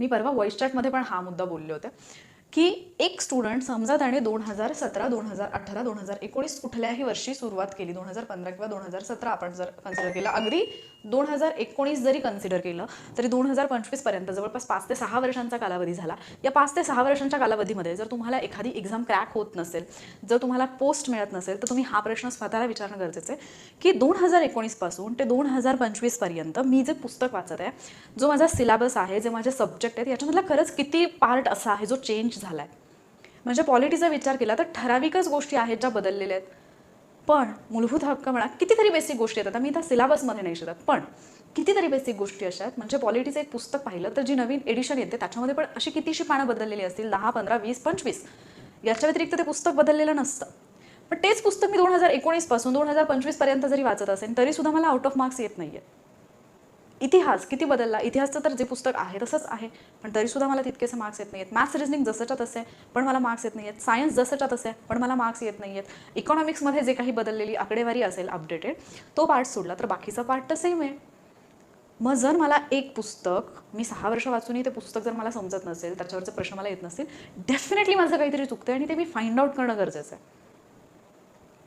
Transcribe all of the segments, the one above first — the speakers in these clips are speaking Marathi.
मी परवा व्हॉइस चॅटमध्ये पण हा मुद्दा बोलले होते. की एक स्टुडंट समजा त्याने दोन हजार सतरा दोन हजार अठरा दोन हजार एकोणीस कुठल्याही वर्षी सुरुवात केली दोन हजार पंधरा किंवा दोन हजार सतरा आपण जर कन्सिडर केलं अगदी दोन हजार एकोणीस जरी कन्सिडर केलं तरी दोन हजार पंचवीसपर्यंत जवळपास पाच ते सहा वर्षांचा कालावधी झाला. या पाच ते सहा वर्षांच्या कालावधीमध्ये जर तुम्हाला एखादी एक्झाम क्रॅक होत नसेल जर तुम्हाला पोस्ट मिळत नसेल तर तुम्ही हा प्रश्न स्वतःला विचारणं गरजेचं आहे की दोन हजार एकोणीसपासून ते दोन हजार पंचवीसपर्यंत मी जे पुस्तक वाचत आहे जो माझा सिलेबस आहे जे माझे सब्जेक्ट आहेत याच्यामधला खरंच किती पार्ट असा आहे जो चेंज झाला आहे म्हणजे पॉलिटीचा विचार केला तर ठराविकच गोष्टी आहेत ज्या बदललेल्या आहेत. पण मूलभूत हक्क म्हणा कितीतरी बेसिक गोष्टी येतात आता मी त्या सिलेबसमध्ये नाही शिकत पण कितीतरी बेसिक गोष्टी अशा आहेत. म्हणजे पॉलिटीचं एक पुस्तक पाहिलं तर जी नवीन एडिशन येते त्याच्यामध्ये पण अशी कितीशी पानं बदललेली असतील? दहा पंधरा वीस पंचवीस. याच्या व्यतिरिक्त ते पुस्तक बदललेलं नसतं. पण तेच पुस्तक मी दोन हजार एकोणीसपासून दोन हजार पंचवीसपर्यंत जरी वाचत असेल तरी सुद्धा मला आउट ऑफ मार्क्स येत नाही आहेत इतिहास किती बदलला? इतिहासचं तर जे पुस्तक आहे तसंच आहे. पण तरीसुद्धा मला तितकेसे मार्क्स येत नाही आहेत मॅथ्स रिजनिंग जसंच्या तसे पण मला मार्क्स येत नाही आहेत सायन्स जसंच्या तसे पण मला मार्क्स येत नाही आहेत इकॉनॉमिक्समध्ये जे काही बदललेली आकडेवारी असेल अपडेटेड तो पार्ट सोडला. तर बाकीचा पार्ट तर सेम आहे. मग जर मला एक पुस्तक मी सहा वर्ष वाचूनही ते पुस्तक जर मला समजत नसेल त्याच्यावरचे प्रश्न मला येत नसतील डेफिनेटली माझं काहीतरी चुकतं आहे आणि ते मी फाइंड आउट करणं गरजेचं आहे.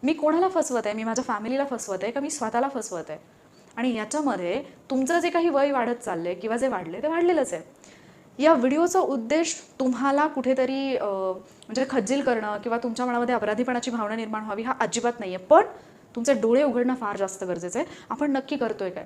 मी कोणाला फसवत आहे? मी माझ्या फॅमिलीला फसवत आहे का मी स्वतःला फसवत आहे? आणि याच्यामध्ये तुमचं जे काही वय वाढत चाललंय किंवा जे वाढले ते वाढलेलंच आहे. या व्हिडिओचा उद्देश तुम्हाला कुठेतरी म्हणजे खज्जील करणं किंवा तुमच्या मनामध्ये अपराधीपणाची भावना निर्माण व्हावी हा अजिबात नाही आहे पण तुमचे डोळे उघडणं फार जास्त गरजेचं आहे. आपण नक्की करतोय काय?